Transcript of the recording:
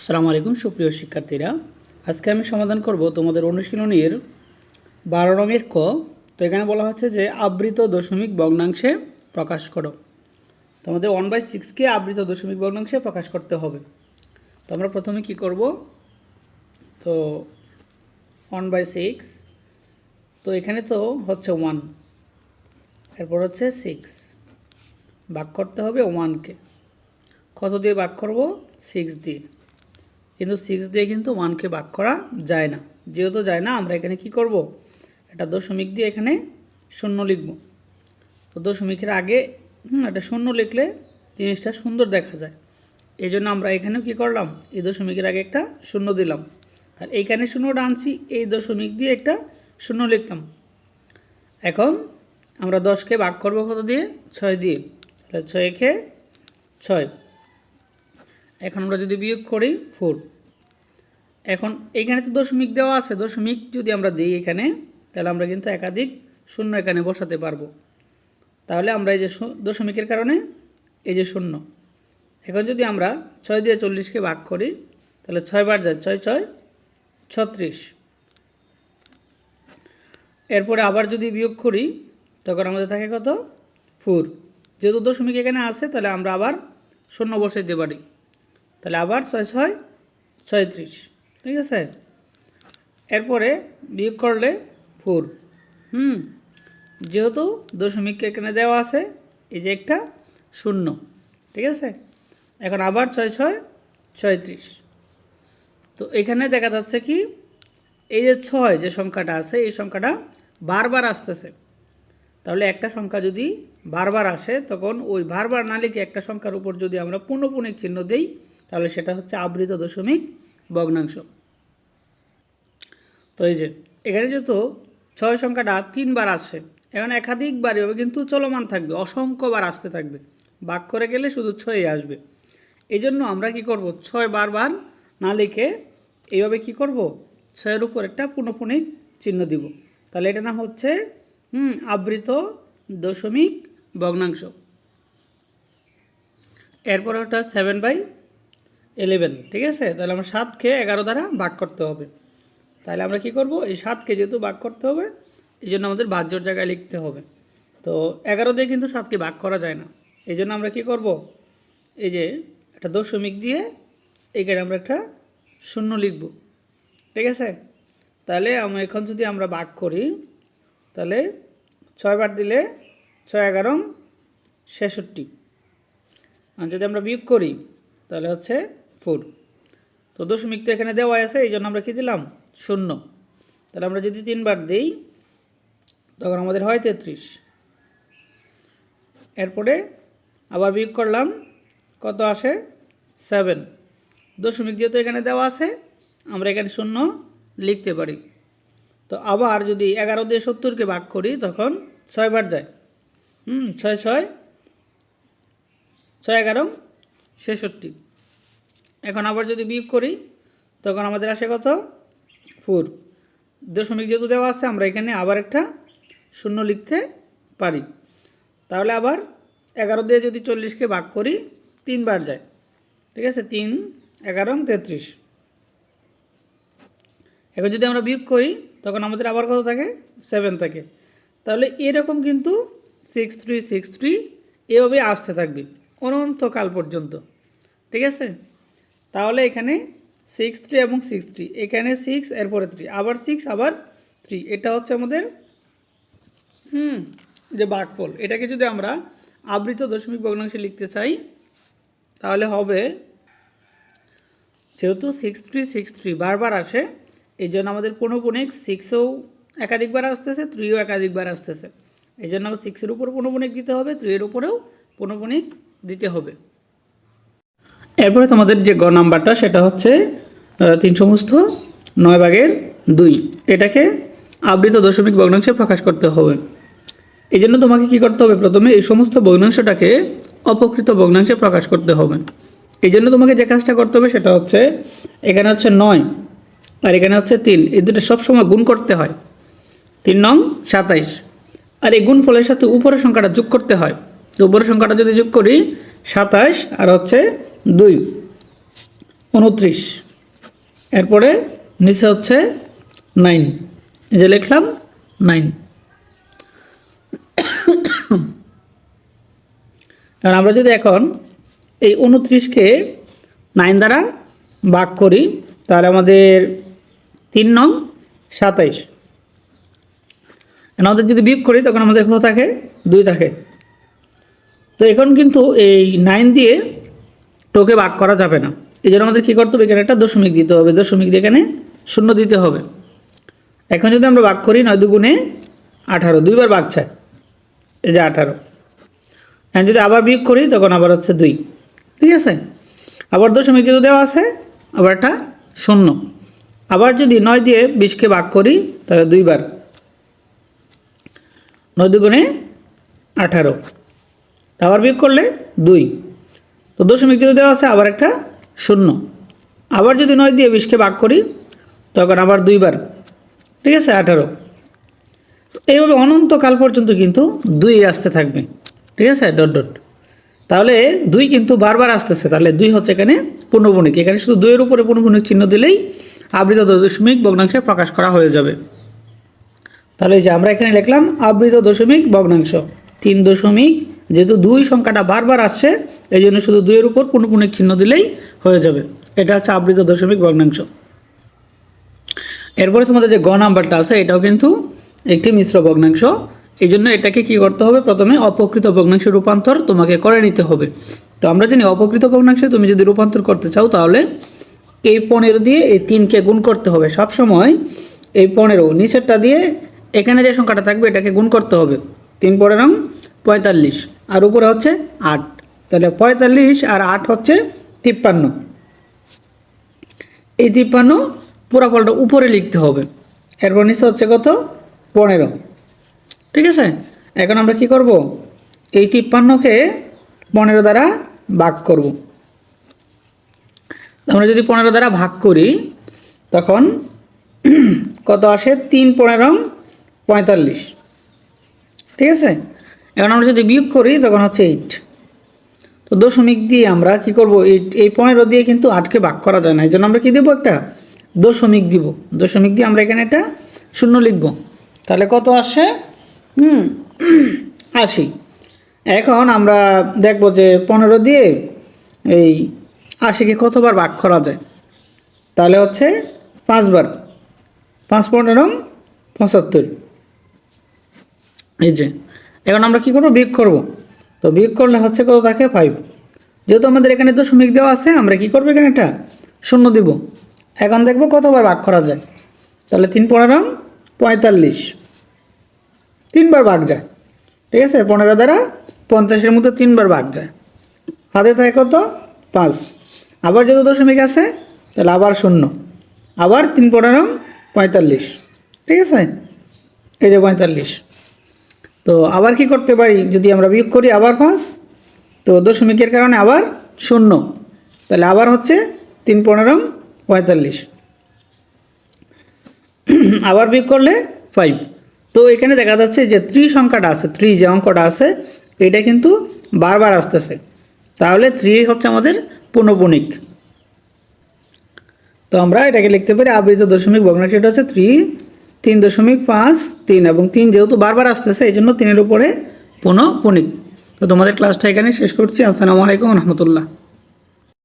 আসসালামু আলাইকুম, সুপ্রিয় শিক্ষার্থীরা। আজকে আমি সমাধান করব তোমাদের অনুশীলনীর বারো রঙের ক। তো এখানে বলা হচ্ছে যে আবৃত দশমিক ভগ্নাংশে প্রকাশ করো। তোমাদের ওয়ান বাই সিক্সকে আবৃত দশমিক ভগ্নাংশে প্রকাশ করতে হবে। তো আমরা প্রথমে কি করব? তো ওয়ান বাই সিক্স তো এখানে তো হচ্ছে ওয়ান এরপর হচ্ছে সিক্স ভাগ করতে হবে ওয়ানকে কত দিয়ে ভাগ করব? সিক্স দিয়ে। কিন্তু সিক্স দিয়ে কিন্তু ওয়ানকে ভাগ করা যায় না। যেহেতু যায় না আমরা এখানে কি করব? একটা দশমিক দিয়ে এখানে শূন্য লিখব। তো দশমিকের আগে হুম, একটা শূন্য লিখলে জিনিসটা সুন্দর দেখা যায়। এই জন্য আমরা এখানেও কি করলাম? এই দশমিকের আগে একটা শূন্য দিলাম। আর এইখানে শূন্যটা আনছি এই দশমিক দিয়ে একটা শূন্য লিখলাম। এখন আমরা দশকে ভাগ করব কত দিয়ে? ছয় দিয়ে। তাহলে ছয়কে ছয়। এখন আমরা যদি বিয়োগ করি ফোর এখন এখানে তো দশমিক দেওয়া আছে, দশমিক যদি আমরা দিই এখানে, তাহলে আমরা কিন্তু একাধিক শূন্য এখানে বসাতে পারব। তাহলে আমরা এই যে দশমিকের কারণে এই যে শূন্য। এখন যদি আমরা ছয় দিয়ে চল্লিশকে ভাগ করি, তাহলে ছয় বার যায়, ছয় ছয়, ছত্রিশ। এরপরে আবার যদি বিয়োগ করি, তখন আমাদের থাকে কত? ফোর যেহেতু দশমিক এখানে আছে, তাহলে আমরা আবার শূন্য বসে দিতে পারি। তাহলে আবার ছয় ছয়, ছয়ত্রিশ, ঠিক আছে? এরপরে বিয়োগ করলে ফোর হুম? যেহেতু দশমিক এখানে দেওয়া আছে, এই যে একটা শূন্য, ঠিক আছে? এখন আবার ছয় ছয়, ছয়ত্রিশ। তো এখানে দেখা যাচ্ছে কি, এই যে ছয় যে সংখ্যাটা আছে, এই সংখ্যাটা বারবার আসতেছে। তাহলে একটা সংখ্যা যদি বারবার আসে, তখন ওই বারবার না লিখে একটা সংখ্যার উপর যদি আমরা পূর্ণপূর্ণিক চিহ্ন দেই তাহলে সেটা হচ্ছে আবৃত দশমিক ভগ্নাংশ। তো এই যে, এখানে যেহেতু ছয় সংখ্যাটা তিনবার আসছে, এখন একাধিকবার এভাবে কিন্তু চলমান থাকবে, অসংখ্যবার আসতে থাকবে। বাক করে গেলে শুধু ছয় আসবে। এই জন্য আমরা কি করব? ছয় বারবার না লিখে এইভাবে কি করব? ছয়ের উপর একটা পুনঃপুনিক চিহ্ন দিব। তাহলে এটা নাম হচ্ছে, হুম, আবৃত দশমিক ভগ্নাংশ। এরপর ওটা সেভেন বাই ইলেভেন ঠিক আছে? তাহলে আমরা সাতকে এগারো দ্বারা ভাগ করতে হবে। তাহলে আমরা কি করব? এই সাতকে যেহেতু ভাগ করতে হবে, এই জন্য আমাদের বাহ্যর জায়গায় লিখতে হবে। তো এগারো দিয়ে কিন্তু সাতকে ভাগ করা যায় না। এই জন্য আমরা কি করব? এই যে একটা দশমিক দিয়ে এখানে আমরা একটা শূন্য লিখব। ঠিক আছে? তাহলে আমরা এখন যদি আমরা ভাগ করি, তাহলে ছয়বার দিলে ছয় এগারো ছেষট্টি। আর যদি আমরা বিয়োগ করি, তাহলে হচ্ছে ফোর। তো দশমিক তো এখানে দেওয়া আছে এই জন্য আমরা কী দিলাম? শূন্য। তাহলে আমরা যদি তিনবার দিই, তখন আমাদের হয় তেত্রিশ। এরপরে আবার বিয়োগ করলাম, কত আসে? সেভেন। দশমিক যেহেতু এখানে দেওয়া আছে, আমরা এখানে শূন্য লিখতে পারি। তো আবার যদি এগারো দিয়ে সত্তরকে ভাগ করি, তখন ছয়বার যায়। হুম, ছয় ছয় ছয় এগারো, ছেষট্টি। এখন আবার যদি বিয়োগ করি, তখন আমাদের আসে কত? ফোর। দশমিক যেহেতু দেওয়া আছে, আমরা এখানে আবার একটা শূন্য লিখতে পারি। তাহলে আবার এগারো দিয়ে যদি চল্লিশকে ভাগ করি, তিনবার যায়। ঠিক আছে? তিন, এগারো, তেত্রিশ। এখন যদি আমরা বিয়োগ করি, তখন আমাদের আবার কত থাকে? সেভেন থাকে। তাহলে এরকম কিন্তু সিক্স থ্রি সিক্স থ্রি এভাবে আসতে থাকবে অনন্তকাল পর্যন্ত। ঠিক আছে? তাহলে এখানে সিক্স থ্রি এবং সিক্স থ্রি এখানে সিক্স এরপরে থ্রি আবার সিক্স আবার থ্রি এটা হচ্ছে আমাদের, হুম, যে বাঘফল এটাকে যদি আমরা আবৃত দশমিক ভগ্নাংশে লিখতে চাই, তাহলে হবে, যেহেতু সিক্স থ্রি সিক্স থ্রি বারবার আসে এই জন্য আমাদের পৌনপুণিক সিক্সও একাধিকবার আসতেছে থ্রিও একাধিকবার আসতেছে। এই জন্য সিক্সের উপর পৌনপুণিক দিতে হবে থ্রি থ্রিয়ের উপরেও পৌনপুণিক দিতে হবে। এরপরে তোমাদের যে গ নাম্বারটা, সেটা হচ্ছে তিন সমস্ত, নয় ভাগের দুই। এটাকে আবৃত দশমিক ভগ্নাংশে প্রকাশ করতে হবে। এই জন্য তোমাকে কি করতে হবে? প্রথমে এই সমস্ত ভগ্নাংশটাকে অপকৃত ভগ্নাংশে প্রকাশ করতে হবে। এই জন্য তোমাকে যে কাজটা করতে হবে, সেটা হচ্ছে, এখানে হচ্ছে নয় আর এখানে হচ্ছে তিন। এই দুটো সবসময় গুণ করতে হয়। তিন নং সাতাইশ। আর এই গুণ ফলের সাথে উপরের সংখ্যাটা যোগ করতে হয়। তো উপরের সংখ্যাটা যদি যোগ করি সাতাইশ আর হচ্ছে দুই, উনত্রিশ। এরপরে নিচে হচ্ছে নাইন যে লিখলাম নাইন। কারণ আমরা যদি এখন এই উনত্রিশকে নাইন দ্বারা ভাগ করি, তাহলে আমাদের তিন নং সাতাইশ। আমাদের যদি বিয়োগ করি, তখন আমাদের কত থাকে? দুই থাকে। তো এখন কিন্তু এই নাইন দিয়ে টোকে ভাগ করা যাবে না। এই জন্য আমাদের কী করতে হবে? এখানে একটা দশমিক দিতে হবে। দশমিক দিয়ে এখানে শূন্য দিতে হবে। এখন যদি আমরা ভাগ করি নয় দুগুণে আঠারো, দুইবার ভাগ চাই। এই যে আঠারো। এখন যদি আবার বিয়োগ করি, তখন আবার হচ্ছে দুই। ঠিক আছে? আবার দশমিক যেহেতু দেওয়া আছে, আবার একটা শূন্য। আবার যদি নয় দিয়ে বিশকে ভাগ করি, তাহলে দুইবার। নয় দুগুণে আঠারো। আবার বিয়োগ করলে দুই। তো দশমিক যেহেতু দেওয়া আছে, আবার একটা শূন্য। আবার যদি নয় দিয়ে বিশকে ভাগ করি, তখন আবার দুইবার। ঠিক আছে? আঠারো। তো এইভাবে অনন্তকাল পর্যন্ত কিন্তু দুই আসতে থাকবে। ঠিক আছে? Dot dot. তাহলে দুই কিন্তু বারবার আসতেছে। তাহলে দুই হচ্ছে এখানে পূর্ণবণিক এখানে শুধু দুইয়ের উপরে পূর্ণবণিক চিহ্ন দিলেই আবৃত দশমিক ভগ্নাংশে প্রকাশ করা হয়ে যাবে। তাহলে যে আমরা এখানে লিখলাম আবৃত দশমিক ভগ্নাংশ। তিন দশমিক যেহেতু দুই সংখ্যাটা বারবার আসছে, এই জন্য শুধু দুইয়ের উপর পূর্ণপূর্ণিক চিহ্ন দিলেই হয়ে যাবে। এটা হচ্ছে আবৃত দশমিক ভগ্নাংশ। এরপরে তোমাদের যে গ নাম্বারটা আছে, এটাও কিন্তু একটি মিশ্র ভগ্নাংশ। এই জন্য এটাকে কি করতে হবে? প্রথমে অপকৃত ভগ্নাংশে রূপান্তর তোমাকে করে নিতে হবে। তো আমরা জানি অপকৃত ভগ্নাংশে তুমি যদি রূপান্তর করতে চাও, তাহলে এই পনেরো দিয়ে এই তিনকে গুণ করতে হবে। সব সময় এই পনেরো, নিচেরটা দিয়ে এখানে যে সংখ্যাটা থাকবে, এটাকে গুণ করতে হবে। তিন পনেরো পঁয়তাল্লিশ। আর উপরে হচ্ছে আট। তাহলে পঁয়তাল্লিশ আর আট হচ্ছে তিপ্পান্ন। এই তিপ্পান্ন পুরো ফলটা উপরে লিখতে হবে। এরপর নিচে হচ্ছে কত? পনেরো। ঠিক আছে? এখন আমরা কি করব? এই তিপ্পান্নকে পনেরো দ্বারা ভাগ করব। আমরা যদি পনেরো দ্বারা ভাগ করি, তখন কত আসে? তিন পনেরো পঁয়তাল্লিশ। ঠিক আছে? এখন আমরা যদি বিয়োগ করি, তখন হচ্ছে এইট তো দশমিক দিয়ে আমরা কি করব? এই এই পনেরো দিয়ে কিন্তু আটকে ভাগ করা যায় না। এই জন্য আমরা কি দেবো একটা? দশমিক দিব। দশমিক দিয়ে আমরা এখানে একটা শূন্য লিখব। তাহলে কত আসে? হুম, আশি। এখন আমরা দেখব যে পনেরো দিয়ে এই আশিকে কতবার ভাগ করা যায়? তাহলে হচ্ছে পাঁচবার। পাঁচ পনেরো পঁচাত্তর। এই যে, এখন আমরা কি করব? বিয়োগ করব। তো বিয়োগ করলে হচ্ছে কত থাকে? ফাইভ যেহেতু আমাদের এখানে দশমিক দেওয়া আছে, আমরা কি করব এখানে একটা? শূন্য দিব। এখন দেখব কতবার ভাগ করা যায়? তাহলে তিন পনেরো পঁয়তাল্লিশ। তিনবার ভাগ যায়। ঠিক আছে? পনেরো দ্বারা পঞ্চাশের মতো তিনবার ভাগ যায়। হাতে থাকে কত? পাঁচ। আবার যেহেতু দশমিক আছে, তাহলে আবার শূন্য। আবার তিন পনেরো পঁয়তাল্লিশ। ঠিক আছে? এই যে পঁয়তাল্লিশ। তো আবার কি করতে পারি? যদি আমরা বিয়োগ করি আবার পাঁচ, তো দশমিকের কারণে আবার শূন্য। তাহলে আবার হচ্ছে তিন পনেরো পঁয়তাল্লিশ। আবার বিয়োগ করলে ফাইভ তো এখানে দেখা যাচ্ছে যে ত্রি সংখ্যাটা আছে, ত্রি যে অঙ্কটা আছে, এটা কিন্তু বারবার আসতেছে। তাহলে থ্রি হচ্ছে আমাদের পুনঃপুনিক তো আমরা এটাকে লিখতে পারি আবৃত দশমিক ভগ্নাংশ এটা হচ্ছে থ্রি তিন দশমিক পাঁচ, তিন এবং তিন যেহেতু বারবার আসতেছে এই জন্য তিনের উপরে পুনঃ পণিক তো তোমাদের ক্লাসটা এখানে শেষ করছি। আসসালামু আলাইকুম রহমতুল্লাহ।